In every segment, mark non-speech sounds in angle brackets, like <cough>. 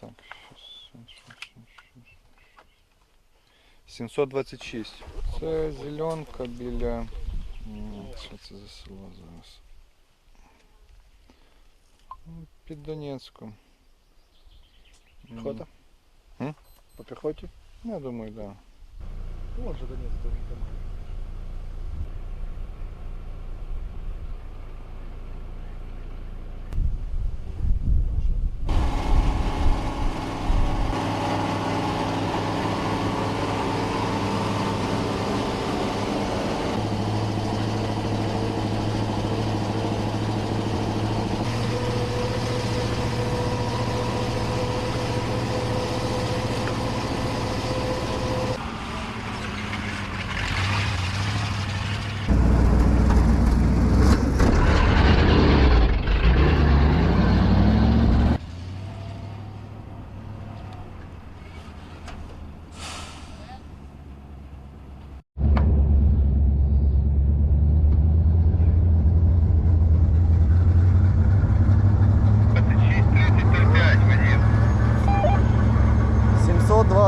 Так, 726. Это зеленка беля. Что это за село зараз? Ну, нас? Под Піхота? М? По пехоте? Я думаю. Да. Ну, Вон же Донецьк, до команди.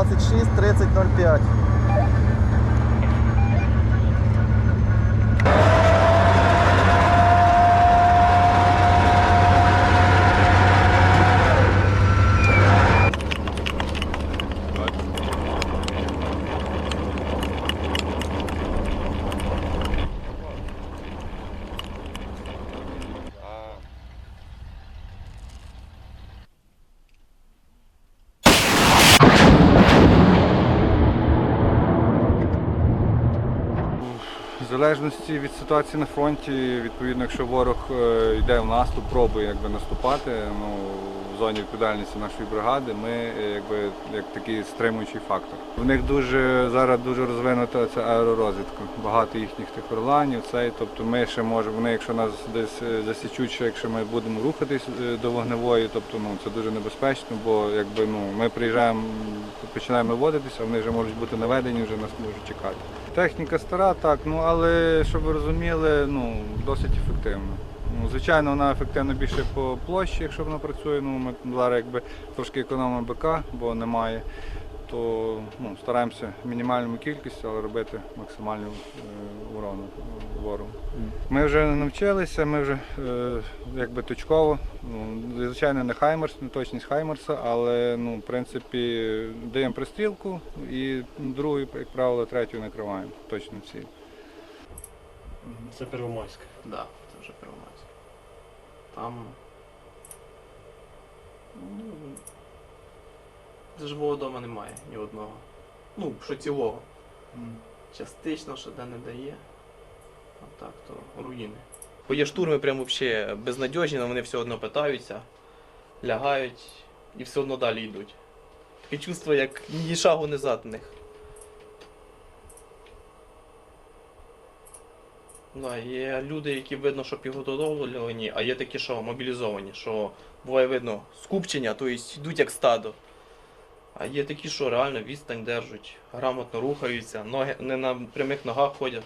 26 30 05. Залежності від ситуації на фронті, відповідно, якщо ворог е, йде в наступ, пробує якби, наступати ну, в зоні відповідальності нашої бригади, ми е, якби, як такий стримуючий фактор. В них дуже зараз дуже розвинута ця аеророзвідка. Багато їхніх тих орланів, цей, тобто ми ще можемо, вони, якщо нас десь е, засічуть, ще якщо ми будемо рухатись до вогневої, тобто ну, це дуже небезпечно, бо якби, ну, ми приїжджаємо, починаємо виводитися, а вони вже можуть бути наведені, вже нас можуть чекати. Техніка стара, так, ну але щоб ви розуміли, ну досить ефективна. Ну, звичайно, вона ефективна більше по площі, якщо вона працює. Ну, ми зараз якби трошки економимо БК, бо немає. То ну, стараємося мінімальному кількістю, але робити максимальну е, урону ворогу. Ми вже навчилися, ми вже е, якби точково. Ну, звичайно, не Хаймерс, не точність Хаймерса, але ну, в принципі даємо пристрілку і другою, як правило, третю накриваємо точно ціль. Це Первомайськ. Да, це вже Первомайськ. Там. Ну, живого вдома немає ні одного. Ну, що цілого. Частично, що де не дає. А так, то руїни. Бо є штурми прям взагалі безнадіжні, але вони все одно питаються, лягають і все одно далі йдуть. Таке чувство, як ні шагу назад в них. Да, є люди, які видно, що підготовлені, а є такі, що мобілізовані, що буває видно скупчення, тобто йдуть як стадо. А є такі, що реально відстань держать, грамотно рухаються, ноги не на прямих ногах ходять.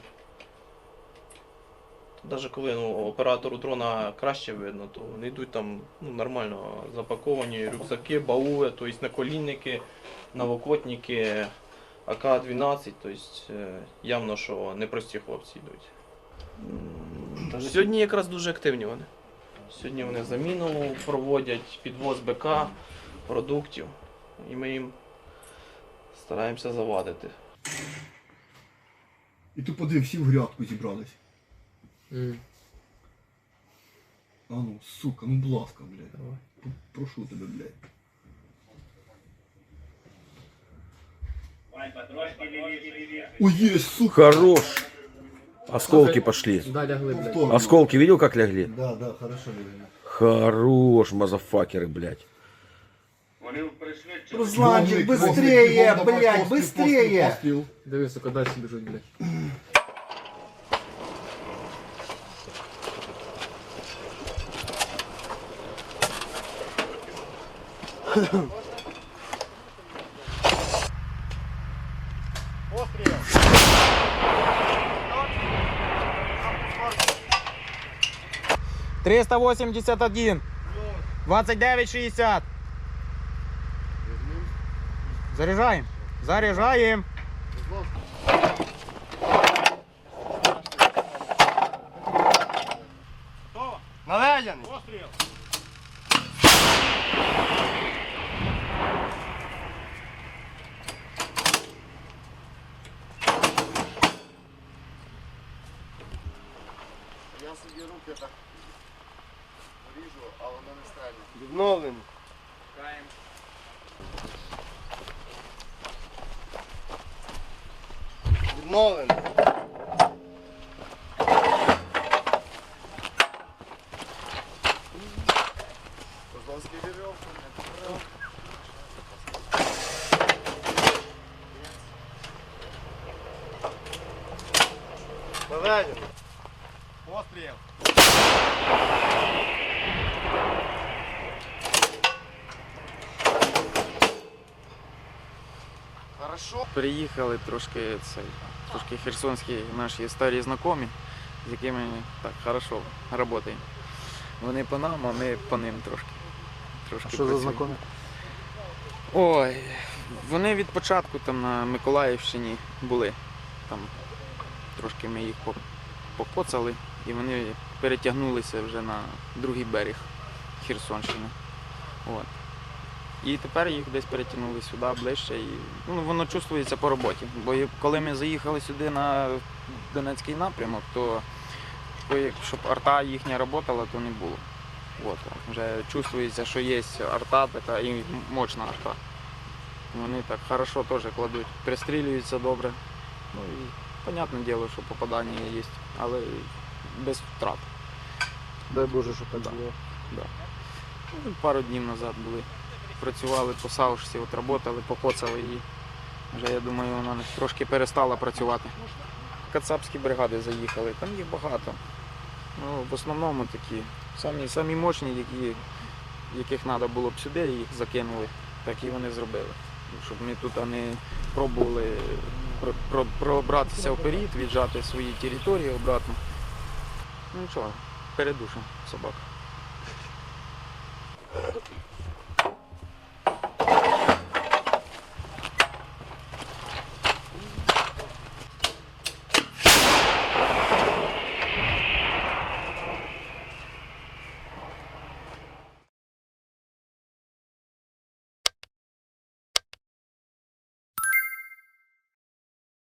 Навіть коли ну, оператору дрона краще видно, то вони йдуть там ну, нормально запаковані рюкзаки, баули, тобто наколінники, навокотники, АК-12, тобто е, явно, що непрості хлопці йдуть. Сьогодні якраз дуже активні вони. Сьогодні вони заміну проводять, підвоз БК, продуктів. І ми їм стараємося завадити. І ти подив, всі в грядку зібрались. А ну, сука, ну будь ласка, блядь. Давай. Прошу тебе, блядь. Ой, есть, сука. Хорош. Осколки пошли. Да, лягли, блядь. Повторно. Осколки видел, как легли? Да, да, хорошо, Левина. Хорош, мазафакеры, блядь. Русланчик, быстрее, Давай, блядь, постріл, быстрее! постріл, постріл. Диви, сука, далі біжуть, блядь. <clears throat> 381. 29,60. Заряжаем. Заряжаем. Наведений. Постріл. Я собі руки так ріжу, а воно не стрельне. Відновлено. Відновлено. Козловський вірьовку не Наведений. Постріл. Хорошо. Приїхали трошки цей, трошки херсонські наші старі знайомі, з якими так хорошо працюємо. Вони по нам, а ми по ним трошки. трошки Що за працюємо. знакомі? Ой, вони від початку там на Миколаївщині були. Там трошки ми їх покоцали і вони перетягнулися вже на другий берег Херсонщини. От. І тепер їх десь перетягнули сюди ближче. І, ну, воно чувствується по роботі. Бо коли ми заїхали сюди на Донецький напрямок, то, щоб арта їхня працювала, то не було. От, вже чувствується, що є арта така і мощна арта. Вони так хорошо теж кладуть, пристрілюються добре. Ну і понятне діло, що попадання є, але без втрат. Дай Боже, щоб так Да. було. Ну, Пару днів назад були. Працювали по саушці, от працювали, покоцали її. Вже я думаю, вона трошки перестала працювати. Кацапські бригади заїхали, там їх багато. Ну, в основному такі самі, самі мощні, які, яких треба було б сюди, їх закинули, так і вони зробили. Щоб ми тут не пробували про- про- пробратися вперед, віджати свої території обратно. Ну нічого, передушимо собак.